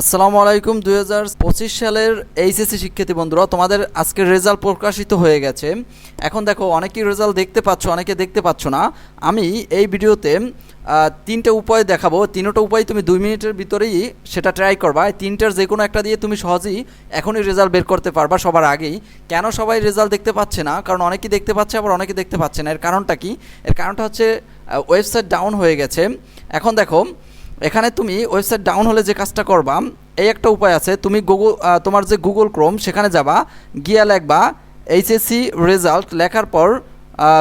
আসসালামু আলাইকুম, দুই হাজার পঁচিশ সালের এইচএসসি শিক্ষার্থী বন্ধুরা, তোমাদের আজকের রেজাল্ট প্রকাশিত হয়ে গেছে। এখন দেখো, অনেকেই রেজাল্ট দেখতে পাচ্ছ, অনেকে দেখতে পাচ্ছ না। আমি এই ভিডিওতে তিনটে উপায় দেখাবো। তিনটা উপায় তুমি দুই মিনিটের ভিতরেই সেটা ট্রাই করবা। তিনটার যে কোনো একটা দিয়ে তুমি সহজেই এখনই রেজাল্ট বের করতে পারবা সবার আগেই। কেন সবাই রেজাল্ট দেখতে পাচ্ছে না? কারণ অনেকেই দেখতে পাচ্ছে, আবার অনেকে দেখতে পাচ্ছে না। এর কারণটা কি? এর কারণটা হচ্ছে ওয়েবসাইট ডাউন হয়ে গেছে। এখন দেখো এখানে তুমি ওয়েবসাইট ডাউন হলে যে কাজটা করবা, এই একটা উপায় আছে, তুমি গুগল তোমার যে গুগল ক্রোম সেখানে যাবা, গিয়া লেখবা এইচএসসি রেজাল্ট লেখার পর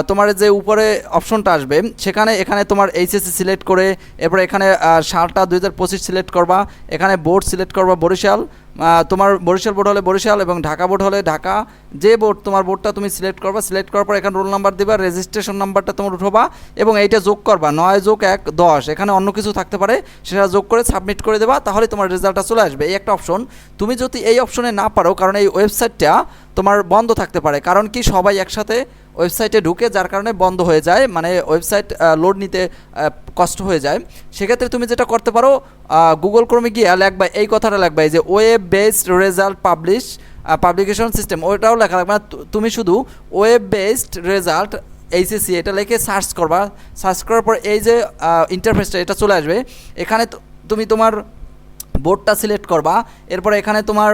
তোমার যে উপরে অপশনটা আসবে, সেখানে, এখানে তোমার এইচএসসি সিলেক্ট করে, এরপর এখানে সালটা দুই হাজার পঁচিশ সিলেক্ট করবা, এখানে বোর্ড সিলেক্ট করবা বরিশাল। তোমার বরিশাল বোর্ড হলে বরিশাল এবং ঢাকা বোর্ড হলে ঢাকা। যে বোর্ড তোমার বোর্ডটা তুমি সিলেক্ট করবা সিলেক্ট করার পর এখানে রোল নাম্বার দিবা রেজিস্ট্রেশন নাম্বারটা তোমার উঠবা এবং এইটা যোগ করবা, নয় যোগ এক, দশ। এখানে অন্য কিছু থাকতে পারে, সেটা যোগ করে সাবমিট করে দেবা, তাহলে তোমার রেজাল্টটা চলে আসবে। এই একটা অপশন তুমি যদি এই অপশনে না পারো, কারণ এই ওয়েবসাইটটা তোমার বন্ধ থাকতে পারে, কারণ কি সবাই একসাথে ওয়েবসাইটে ঢুকে যার কারণে বন্ধ হয়ে যায় মানে ওয়েবসাইট লোড নিতে কষ্ট হয়ে যায়। সেক্ষেত্রে তুমি যেটা করতে পারো গুগল ক্রমে গিয়ে লেখবা, এই কথাটা লেখবা, এই যে web based result publish publication system ওইটাও লেখা লাগবে তুমি শুধু ওয়েব বেসড রেজাল্ট এইচএসসি এটা লিখে সার্চ করবা। সার্চ করার পর এই যে ইন্টারফেসটা এটা চলে আসবে। এখানে তুমি তোমার বোর্ডটা সিলেক্ট করবা। এরপরে এখানে তোমার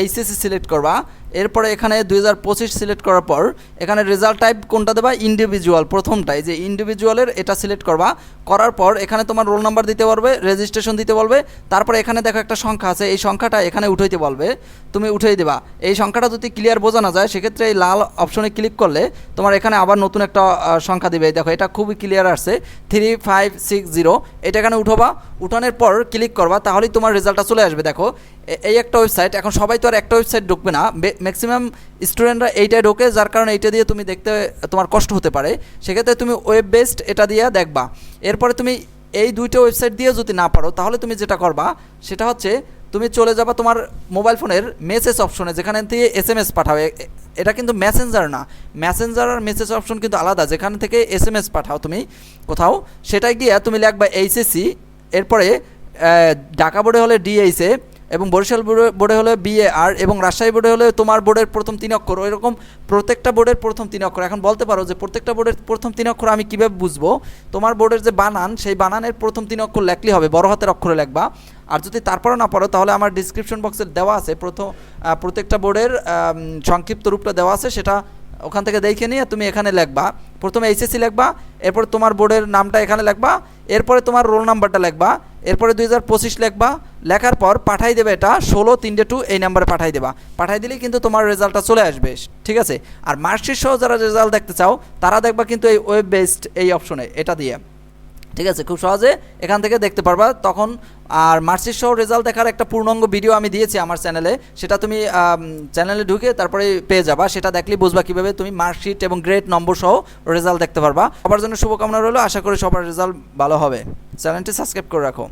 এইচএসসি সিলেক্ট করবা। এরপরে এখানে দুই হাজার পঁচিশ সিলেক্ট করার পর, এখানে রেজাল্ট টাইপ কোনটা দেবা? ইন্ডিভিজুয়াল প্রথমটাই। যে ইন্ডিভিজুয়ালের এটা সিলেক্ট করবা। করার পর এখানে তোমার রোল নাম্বার দিতে পারবে রেজিস্ট্রেশন দিতে বলবে তারপরে এখানে দেখো একটা সংখ্যা আছে, এই সংখ্যাটা এখানে উঠাইতে বলবে তুমি উঠাই দেবা। এই সংখ্যাটা যদি ক্লিয়ার বোঝানো যায়, সেক্ষেত্রে এই লাল অপশনে ক্লিক করলে তোমার এখানে আবার নতুন একটা সংখ্যা দিবে। দেখো, এটা খুবই ক্লিয়ার আসছে। থ্রি ফাইভ সিক্স জিরো এটা এখানে উঠোবা। উঠানোর পর ক্লিক করবা, তাহলেই তোমার রেজাল্টটা চলে আসবে। দেখো এই একটা ওয়েবসাইট এখন সবাই তো আর একটা ওয়েবসাইট ঢুকবে না। ম্যাক্সিমাম স্টুডেন্টরা এইটাই ঢোকে, যার কারণে এইটা দিয়ে তুমি দেখতে, তোমার কষ্ট হতে পারে। সেক্ষেত্রে তুমি ওয়েব বেসড এটা দিয়ে দেখবা। এরপরে তুমি এই দুইটা ওয়েবসাইট দিয়ে যদি না পারো, তাহলে তুমি যেটা করবা, সেটা হচ্ছে তুমি চলে যাবা তোমার মোবাইল ফোনের মেসেজ অপশনে যেখানে দিয়ে এস এম এস পাঠাবে এ- এটা কিন্তু মেসেঞ্জার না। মেসেঞ্জার আর মেসেজ অপশন কিন্তু আলাদা। যেখান থেকে এস এম এস পাঠাও তুমি কোথাও, সেটাই গিয়ে তুমি লিখবা এইচএসসি এরপরে ঢাকা বোর্ডে হলে ডিএইসে এবং বরিশাল বোর্ডে- হলে বিএআর এবং রাজশাহী বোর্ডে হলে তোমার বোর্ডের প্রথম তিন অক্ষর। এরকম প্রত্যেকটা বোর্ডের প্রথম তিন অক্ষর। এখন বলতে পারো যে প্রত্যেকটা বোর্ডের প্রথম তিন অক্ষর আমি কীভাবে বুঝব? তোমার বোর্ডের যে বানান, সেই বানানের প্রথম তিন অক্ষর লেখলেই হবে, বড় হাতের অক্ষরে লেখবা। আর যদি তারপরেও না পারো, তাহলে আমার ডিসক্রিপশন বক্সে দেওয়া আছে প্রথম প্রত্যেকটা বোর্ডের সংক্ষিপ্ত রূপটা দেওয়া আছে, সেটা ওখান থেকে দেখে নিয়ে তুমি এখানে লিখবা। প্রথমে এইচএসসি লেখবা, এরপর তোমার বোর্ডের নামটা এখানে লেখবা, এরপরে তোমার রোল নাম্বারটা লিখবা। এরপরে দুই হাজার পঁচিশ লেখবা, লেখার পর পাঠাই দেবে এটা, ষোলো তিনটে টু এই নাম্বারে পাঠাই দেবা। পাঠাই দিলেই কিন্তু তোমার রেজাল্টটা চলে আসবে, ঠিক আছে? আর মার্কশিট সহ যারা রেজাল্ট দেখতে চাও, তারা দেখবা কিন্তু এই ওয়েব বেসড এই অপশনে এটা দিয়ে। ঠিক আছে? খুব সহজে এখান থেকে দেখতে পারবা। তখন আর মার্কশিট সহ রেজাল্ট দেখার একটা পূর্ণাঙ্গ ভিডিও আমি দিয়েছি আমার চ্যানেলে সেটা তুমি চ্যানেলে ঢুকে তারপরে পেয়ে যাবা। সেটা দেখলেই বুঝবা কীভাবে তুমি মার্কশিট এবং গ্রেড নম্বর সহ রেজাল্ট দেখতে পারবা। সবার জন্য শুভকামনা রইল। আশা করি সবার রেজাল্ট ভালো হবে। চ্যানেলটি সাবস্ক্রাইব করে রাখো।